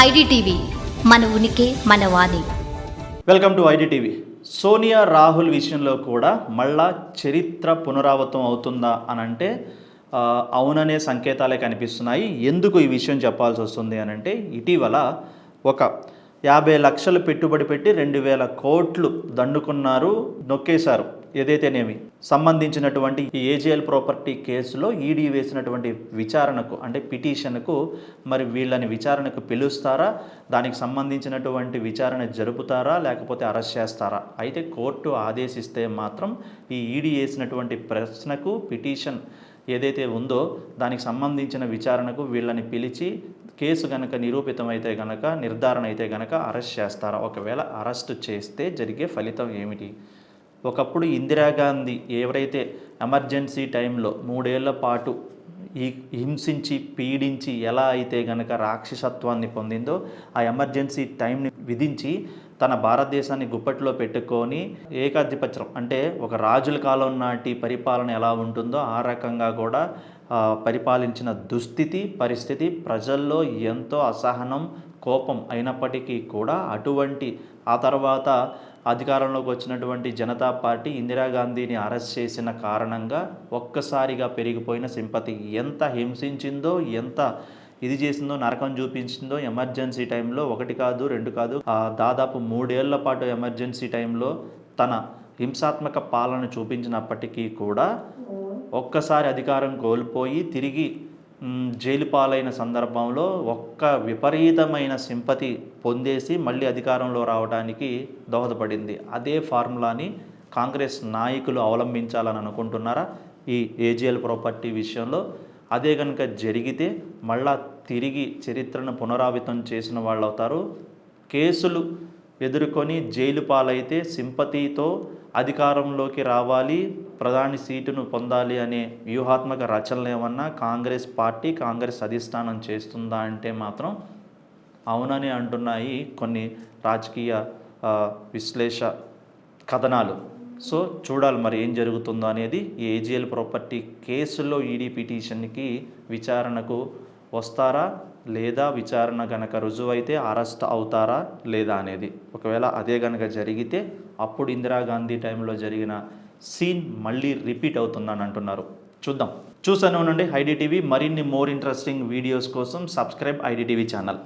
IDTV మన ఉనికి మన వాణి. Welcome to IDTV. Sonia Rahul విషయంలో కూడా మళ్ళా చరిత్ర పునరావృతం అవుతుందా అని అంటే అవుననే సంకేతాలే కనిపిస్తున్నాయి. ఎందుకు ఈ విషయం చెప్పాల్సి వస్తుంది అని అంటే ఇటీవల ఒక యాభై లక్షలు పెట్టుబడి పెట్టి రెండు వేల కోట్లు దండుకున్నారు నొక్కేశారు. ఏదైతేనేమి సంబంధించినటువంటి ఈ ఏజీఎల్ ప్రాపర్టీ కేసులో ఈడీ వేసినటువంటి విచారణకు అంటే పిటిషన్కు మరి వీళ్ళని విచారణకు పిలుస్తారా? దానికి సంబంధించినటువంటి విచారణ జరుపుతారా? లేకపోతే అరెస్ట్ చేస్తారా? అయితే కోర్టు ఆదేశిస్తే మాత్రం ఈ ఈడీ వేసినటువంటి ప్రశ్నకు పిటిషన్ ఏదైతే ఉందో దానికి సంబంధించిన విచారణకు వీళ్ళని పిలిచి కేసు గనక నిరూపితమైతే గనక నిర్ధారణ అయితే గనక అరెస్ట్ చేస్తారా? ఒకవేళ అరెస్ట్ చేస్తే జరిగే ఫలితం ఏమిటి? ఒకప్పుడు ఇందిరాగాంధీ ఎవరైతే ఎమర్జెన్సీ టైంలో మూడేళ్ళ పాటు ఈ హింసించి పీడించి ఎలా అయితే గనక రాక్షసత్వాన్ని పొందిందో ఆ ఎమర్జెన్సీ టైంని విధించి తన భారతదేశాన్ని గుప్పట్లో పెట్టుకొని ఏకాధిపత్యం అంటే ఒక రాజుల కాలం నాటి పరిపాలన ఎలా ఉంటుందో ఆ రకంగా కూడా పరిపాలించిన దుస్థితి పరిస్థితి ప్రజల్లో ఎంతో అసహనం కోపం అయినప్పటికీ కూడా అటువంటి ఆ తర్వాత అధికారంలోకి వచ్చినటువంటి జనతా పార్టీ ఇందిరాగాంధీని అరెస్ట్ చేసిన కారణంగా ఒక్కసారిగా పెరిగిపోయిన సింపతి ఎంత హింసించిందో ఎంత ఇది చేసిందో నరకం చూపించిందో ఎమర్జెన్సీ టైంలో ఒకటి కాదు రెండు కాదు ఆ దాదాపు మూడేళ్ళ పాటు ఎమర్జెన్సీ టైంలో తన హింసాత్మక పాలన చూపించినప్పటికీ కూడా ఒక్కసారి అధికారం కోల్పోయి తిరిగి జైలు పాలైన సందర్భంలో ఒక్క విపరీతమైన సింపతి పొందేసి మళ్ళీ అధికారంలో రావడానికి దోహదపడింది. అదే ఫార్ములాని కాంగ్రెస్ నాయకులు అవలంబించాలని అనుకుంటున్నారా ఈ ఏజిఎల్ ప్రాపర్టీ విషయంలో? అదే కనుక జరిగితే మళ్ళా తిరిగి చరిత్రను పునరావితం చేసిన వాళ్ళు అవుతారు కేసులు ఎదుర్కొని జైలు పాలైతే సింపతితో అధికారంలోకి రావాలి ప్రధాని సీటును పొందాలి అనే వ్యూహాత్మక రచనలు ఏమన్నా కాంగ్రెస్ పార్టీ కాంగ్రెస్ అధిష్టానం చేస్తుందా అంటే మాత్రం అవునని అంటున్నాయి కొన్ని రాజకీయ విశ్లేష కథనాలు. సో చూడాలి మరి ఏం జరుగుతుందో అనేది ఈ ఏజిఎల్ ప్రాపర్టీ కేసులో ఈడీ పిటిషన్కి విచారణకు వస్తారా? లేదా విచారణ గనక రుజువైతే అరెస్ట్ అవుతారా లేదా అనేది. ఒకవేళ అదే గనక జరిగితే అప్పుడు ఇందిరాగాంధీ టైంలో జరిగిన సీన్ మళ్ళీ రిపీట్ అవుతుందని అంటున్నారు. చూద్దాం. చూసాను ఉండండి ఐడిటీవీ మరిన్ని మోర్ ఇంట్రెస్టింగ్ వీడియోస్ కోసం సబ్స్క్రైబ్ ఐడిటీవీ ఛానల్.